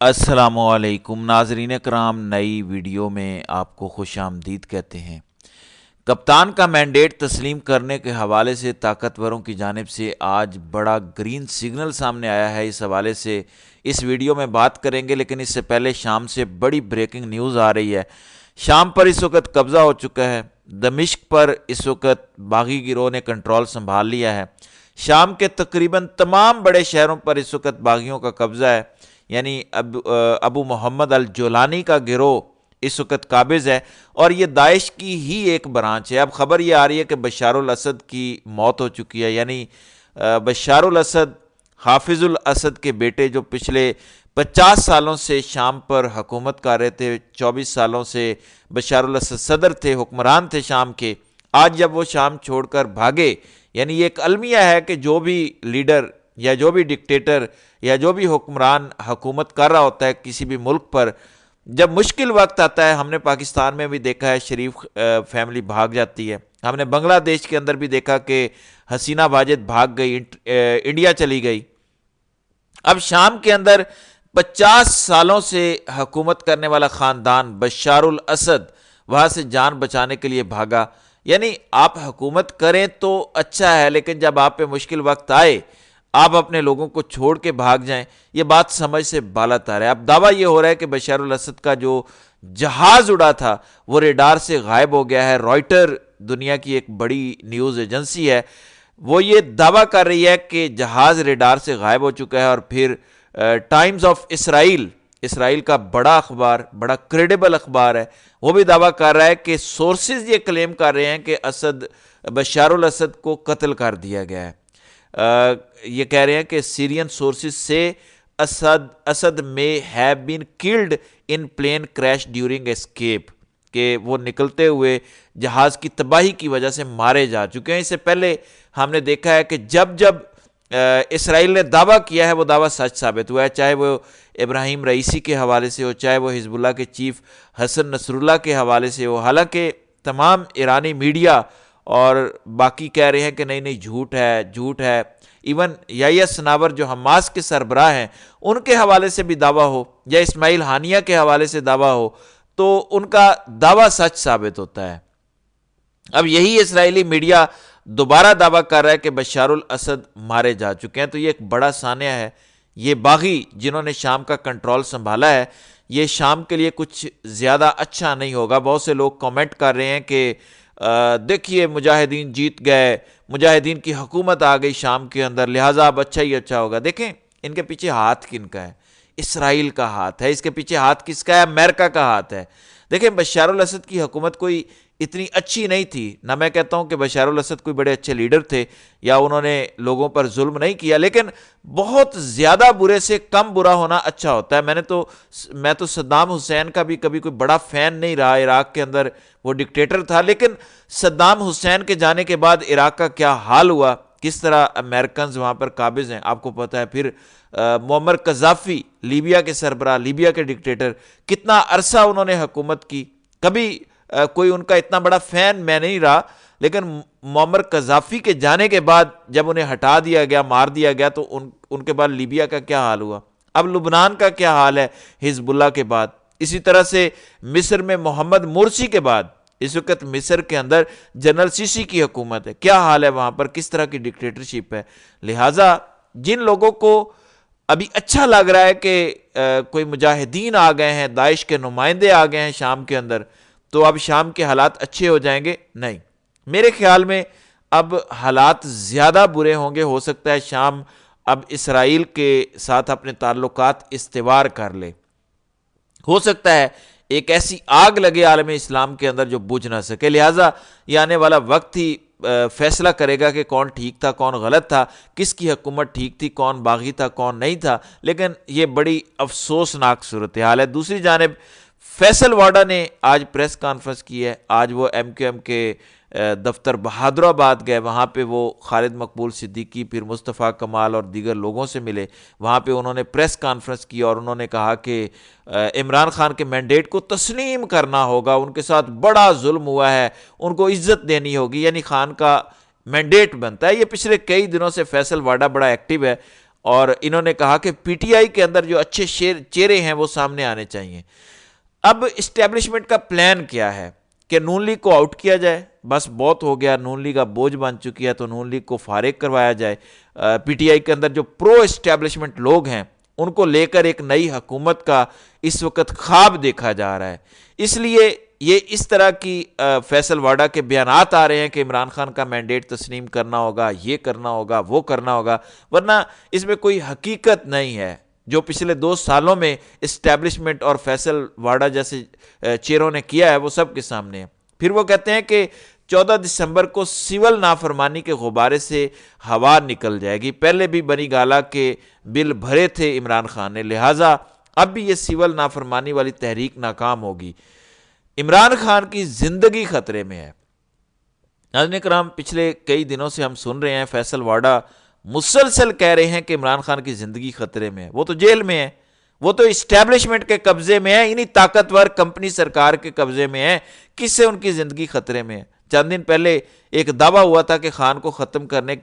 السلام علیکم۔ ناظرین کرام، نئی ویڈیو میں آپ کو خوش آمدید کہتے ہیں۔ کپتان کا مینڈیٹ تسلیم کرنے کے حوالے سے طاقتوروں کی جانب سے آج بڑا گرین سگنل سامنے آیا ہے۔ اس حوالے سے اس ویڈیو میں بات کریں گے، لیکن اس سے پہلے شام سے بڑی بریکنگ نیوز آ رہی ہے۔ شام پر اس وقت قبضہ ہو چکا ہے۔ دمشق پر اس وقت باغی گروہ نے کنٹرول سنبھال لیا ہے۔ شام کے تقریباً تمام بڑے شہروں پر اس وقت باغیوں کا قبضہ ہے۔ یعنی اب ابو محمد الجولانی کا گروہ اس وقت قابض ہے اور یہ داعش کی ہی ایک برانچ ہے۔ اب خبر یہ آ رہی ہے کہ بشار الاسد کی موت ہو چکی ہے۔ یعنی بشار الاسد، حافظ الاسد کے بیٹے جو پچھلے پچاس سالوں سے شام پر حکومت کر رہے تھے، چوبیس سالوں سے بشار الاسد صدر تھے، حکمران تھے شام کے، آج جب وہ شام چھوڑ کر بھاگے یعنی یہ ایک المیہ ہے کہ جو بھی لیڈر یا جو بھی ڈکٹیٹر یا جو بھی حکمران حکومت کر رہا ہوتا ہے کسی بھی ملک پر، جب مشکل وقت آتا ہے، ہم نے پاکستان میں بھی دیکھا ہے شریف فیملی بھاگ جاتی ہے۔ ہم نے بنگلہ دیش کے اندر بھی دیکھا کہ حسینہ واجد بھاگ گئی انڈیا چلی گئی۔ اب شام کے اندر پچاس سالوں سے حکومت کرنے والا خاندان بشار الاسد وہاں سے جان بچانے کے لیے بھاگا۔ یعنی آپ حکومت کریں تو اچھا ہے، لیکن جب آپ پہ مشکل وقت آئے آپ اپنے لوگوں کو چھوڑ کے بھاگ جائیں، یہ بات سمجھ سے بالا تار ہے۔ اب دعویٰ یہ ہو رہا ہے کہ بشار الاسد کا جو جہاز اڑا تھا، وہ ریڈار سے غائب ہو گیا ہے۔ رائٹر دنیا کی ایک بڑی نیوز ایجنسی ہے۔ وہ یہ دعویٰ کر رہی ہے کہ جہاز ریڈار سے غائب ہو چکا ہے اور پھر ٹائمز آف اسرائیل اسرائیل کا بڑا اخبار، بڑا کریڈیبل اخبار ہے۔ وہ بھی دعویٰ کر رہا ہے کہ سورسز یہ کلیم کر رہے ہیں کہ اسد، بشار الاسد کو قتل کر دیا گیا ہے۔ یہ کہہ رہے ہیں کہ سیرین سورسز سے اسد اسد میں have been killed in plane crash during escape کہ وہ نکلتے ہوئے جہاز کی تباہی کی وجہ سے مارے جا چکے ہیں۔ اس سے پہلے ہم نے دیکھا ہے کہ جب جب اسرائیل نے دعویٰ کیا ہے، وہ دعویٰ سچ ثابت ہوا ہے۔ چاہے وہ ابراہیم رئیسی کے حوالے سے ہو، چاہے وہ حزب اللہ کے چیف حسن نصر اللہ کے حوالے سے ہو، حالانکہ تمام ایرانی میڈیا اور باقی کہہ رہے ہیں کہ نہیں نہیں، جھوٹ ہے جھوٹ ہے۔ ایون یا سناور جو حماس کے سربراہ ہیں، ان کے حوالے سے بھی دعویٰ ہو، یا اسماعیل ہانیہ کے حوالے سے دعویٰ ہو، تو ان کا دعویٰ سچ ثابت ہوتا ہے۔ اب یہی اسرائیلی میڈیا دوبارہ دعویٰ کر رہا ہے کہ بشار الاسد مارے جا چکے ہیں۔ تو یہ ایک بڑا سانیہ ہے۔ یہ باغی جنہوں نے شام کا کنٹرول سنبھالا ہے، یہ شام کے لیے کچھ زیادہ اچھا نہیں ہوگا۔ بہت سے لوگ کومنٹ کر رہے ہیں کہ دیکھیے مجاہدین جیت گئے، مجاہدین کی حکومت آ گئی شام کے اندر، لہٰذا اب اچھا ہی اچھا ہوگا۔ دیکھیں، ان کے پیچھے ہاتھ کن کا ہے؟ اسرائیل کا ہاتھ ہے۔ اس کے پیچھے ہاتھ کس کا ہے؟ امریکہ کا ہاتھ ہے۔ دیکھیں، بشار الاسد کی حکومت کوئی اتنی اچھی نہیں تھی۔ نہ میں کہتا ہوں کہ بشار الاسد کوئی بڑے اچھے لیڈر تھے یا انہوں نے لوگوں پر ظلم نہیں کیا، لیکن بہت زیادہ برے سے کم برا ہونا اچھا ہوتا ہے۔ میں نے تو میں تو صدام حسین کا بھی کبھی کوئی بڑا فین نہیں رہا عراق کے اندر، وہ ڈکٹیٹر تھا، لیکن صدام حسین کے جانے کے بعد عراق کا کیا حال ہوا؟ کس طرح امریکنز وہاں پر قابض ہیں؟ آپ کو پتہ ہے۔ پھر معمر قذافی لیبیا کے سربراہ، لیبیا کے ڈکٹیٹر، کتنا عرصہ انہوں نے حکومت کی؟ کبھی کوئی ان کا اتنا بڑا فین میں نہیں رہا، لیکن معمر قذافی کے جانے کے بعد جب انہیں ہٹا دیا گیا، مار دیا گیا، تو ان ان کے بعد لیبیا کا کیا حال ہوا؟ اب لبنان کا کیا حال ہے حزب اللہ کے بعد؟ اسی طرح سے مصر میں محمد مرسی کے بعد، اس وقت مصر کے اندر جنرل سیسی کی حکومت ہے۔ کیا حال ہے وہاں پر؟ کس طرح کی ڈکٹیٹرشپ ہے؟ لہٰذا جن لوگوں کو ابھی اچھا لگ رہا ہے کہ کوئی مجاہدین آ گئے ہیں، داعش کے نمائندے آ گئے ہیں شام کے اندر تو اب شام کے حالات اچھے ہو جائیں گے؟ نہیں۔ میرے خیال میں اب حالات زیادہ برے ہوں گے، ہو سکتا ہے شام اب اسرائیل کے ساتھ اپنے تعلقات استوار کر لے۔ ہو سکتا ہے ایک ایسی آگ لگے عالم اسلام کے اندر جو بجھ نہ سکے۔ لہٰذا یہ آنے والا وقت ہی فیصلہ کرے گا کہ کون ٹھیک تھا، کون غلط تھا، کس کی حکومت ٹھیک تھی، کون باغی تھا، کون نہیں تھا۔ لیکن یہ بڑی افسوسناک صورتحال ہے۔ دوسری جانب فیصل واڈا نے آج پریس کانفرنس کی ہے۔ آج وہ ایم کیو ایم کے دفتر بہادر آباد گئے۔ وہاں پہ وہ خالد مقبول صدیقی، پھر مصطفیٰ کمال اور دیگر لوگوں سے ملے۔ وہاں پہ انہوں نے پریس کانفرنس کی اور انہوں نے کہا کہ عمران خان کے مینڈیٹ کو تسلیم کرنا ہوگا۔ ان کے ساتھ بڑا ظلم ہوا ہے۔ ان کو عزت دینی ہوگی۔ یعنی خان کا مینڈیٹ بنتا ہے۔ یہ پچھلے کئی دنوں سے فیصل واڈا بڑا ایکٹیو ہے۔ اور انہوں نے کہا کہ پی ٹی آئی کے اندر جو اچھے شیر، چہرے ہیں وہ سامنے آنے چاہیے۔ اب اسٹیبلشمنٹ کا پلان کیا ہے کہ نون لیگ کو آؤٹ کیا جائے؟ بس بہت ہو گیا نون لیگ کا بوجھ بن چکی ہے تو نون لیگ کو فارغ کروایا جائے۔ پی ٹی آئی کے اندر جو پرو اسٹیبلشمنٹ لوگ ہیں، ان کو لے کر ایک نئی حکومت کا اس وقت خواب دیکھا جا رہا ہے۔ اس لیے یہ اس طرح کی فیصل واڈا کے بیانات آ رہے ہیں کہ عمران خان کا مینڈیٹ تسلیم کرنا ہوگا، یہ کرنا ہوگا، وہ کرنا ہوگا، ورنہ اس میں کوئی حقیقت نہیں ہے۔ جو پچھلے دو سالوں میں اسٹیبلشمنٹ اور فیصل واڈا جیسے چیروں نے کیا ہے، وہ سب کے سامنے ہے۔ پھر وہ کہتے ہیں کہ چودہ دسمبر کو سول نافرمانی کے غبارے سے ہوا نکل جائے گی۔ پہلے بھی بنی گالا کے بل بھرے تھے عمران خان نے، لہٰذا اب بھی یہ سول نافرمانی والی تحریک ناکام ہوگی۔ عمران خان کی زندگی خطرے میں ہے۔ ناظرین کرام، پچھلے کئی دنوں سے ہم سن رہے ہیں، فیصل واڈا مسلسل کہہ رہے ہیں کہ عمران خان کی زندگی خطرے میں ہے۔ وہ تو جیل میں ہے۔ وہ تو اسٹیبلشمنٹ کے قبضے میں ہے۔ انہی طاقتور کمپنی سرکار کے قبضے میں ہے۔ کس سے ان کی زندگی خطرے میں ہے؟ چند دن پہلے ایک دعویٰ ہوا تھا کہ خان کو ختم کرنے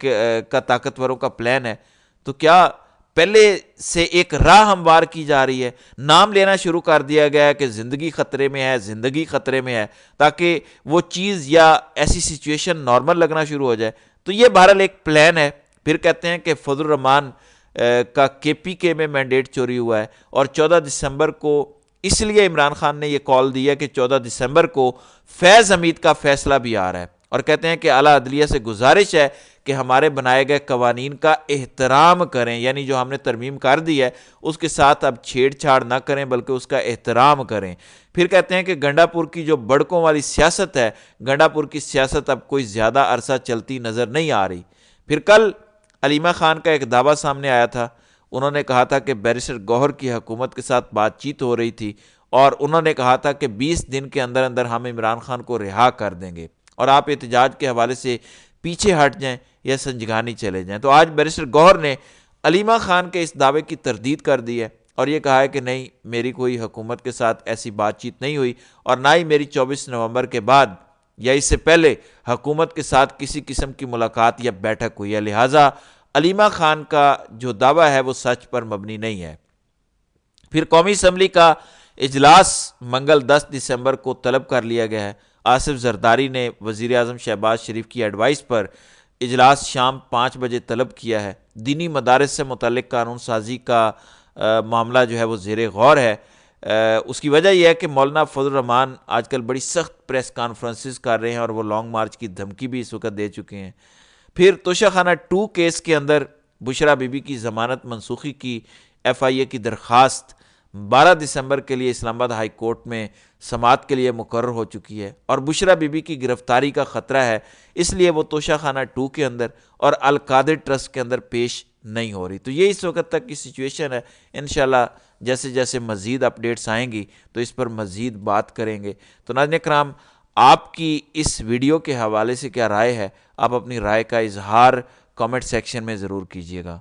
کا طاقتوروں کا پلان ہے۔ تو کیا پہلے سے ایک راہ ہموار کی جا رہی ہے؟ نام لینا شروع کر دیا گیا ہے کہ زندگی خطرے میں ہے، زندگی خطرے میں ہے، تاکہ وہ چیز یا ایسی سچویشن نارمل لگنا شروع ہو جائے۔ تو یہ بہرحال ایک پلان ہے۔ پھر کہتے ہیں کہ فضل الرحمان کا کے پی کے میں مینڈیٹ چوری ہوا ہے اور چودہ دسمبر کو اس لیے عمران خان نے یہ کال دیا کہ چودہ دسمبر کو فیض حمید کا فیصلہ بھی آ رہا ہے اور کہتے ہیں کہ اعلیٰ عدلیہ سے گزارش ہے کہ ہمارے بنائے گئے قوانین کا احترام کریں یعنی جو ہم نے ترمیم کر دی ہے، اس کے ساتھ اب چھیڑ چھاڑ نہ کریں، بلکہ اس کا احترام کریں۔ پھر کہتے ہیں کہ گنڈا پور کی جو بڑکوں والی سیاست ہے گنڈا پور کی سیاست اب کوئی زیادہ عرصہ چلتی نظر نہیں آ رہی۔ پھر کل علیمہ خان کا ایک دعویٰ سامنے آیا تھا۔ انہوں نے کہا تھا کہ بیرسٹر گوہر کی حکومت کے ساتھ بات چیت ہو رہی تھی اور انہوں نے کہا تھا کہ بیس دن کے اندر اندر ہم عمران خان کو رہا کر دیں گے اور آپ احتجاج کے حوالے سے پیچھے ہٹ جائیں یا سنجگانی چلے جائیں۔ تو آج بیرسٹر گوہر نے علیمہ خان کے اس دعوے کی تردید کر دی ہے اور یہ کہا ہے کہ نہیں، میری کوئی حکومت کے ساتھ ایسی بات چیت نہیں ہوئی اور نہ ہی میری چوبیس نومبر کے بعد یا اس سے پہلے حکومت کے ساتھ کسی قسم کی ملاقات یا بیٹھک ہوئی ہے، لہٰذا علیمہ خان کا جو دعویٰ ہے وہ سچ پر مبنی نہیں ہے۔ پھر قومی اسمبلی کا اجلاس منگل دس دسمبر کو طلب کر لیا گیا ہے۔ آصف زرداری نے وزیر اعظم شہباز شریف کی ایڈوائس پر اجلاس شام پانچ بجے طلب کیا ہے۔ دینی مدارس سے متعلق قانون سازی کا معاملہ جو ہے وہ زیر غور ہے۔ اس کی وجہ یہ ہے کہ مولانا فضل الرحمان آج کل بڑی سخت پریس کانفرنسز کر رہے ہیں اور وہ لانگ مارچ کی دھمکی بھی اس وقت دے چکے ہیں۔ پھر توشہ خانہ ٹو کیس کے اندر بشرا بی بی کی ضمانت منسوخی کی ایف آئی اے کی درخواست بارہ دسمبر کے لیے اسلام آباد ہائی کورٹ میں سماعت کے لیے مقرر ہو چکی ہے اور بشرا بی بی کی گرفتاری کا خطرہ ہے، اس لیے وہ توشہ خانہ ٹو کے اندر اور القادر ٹرسٹ کے اندر پیش نہیں ہو رہی۔ تو یہ اس وقت تک کی سچویشن ہے۔ انشاءاللہ جیسے جیسے مزید اپڈیٹس آئیں گی، تو اس پر مزید بات کریں گے۔ تو ناظرین کرام، آپ کی اس ویڈیو کے حوالے سے کیا رائے ہے؟ آپ اپنی رائے کا اظہار کامنٹ سیکشن میں ضرور کیجیے گا۔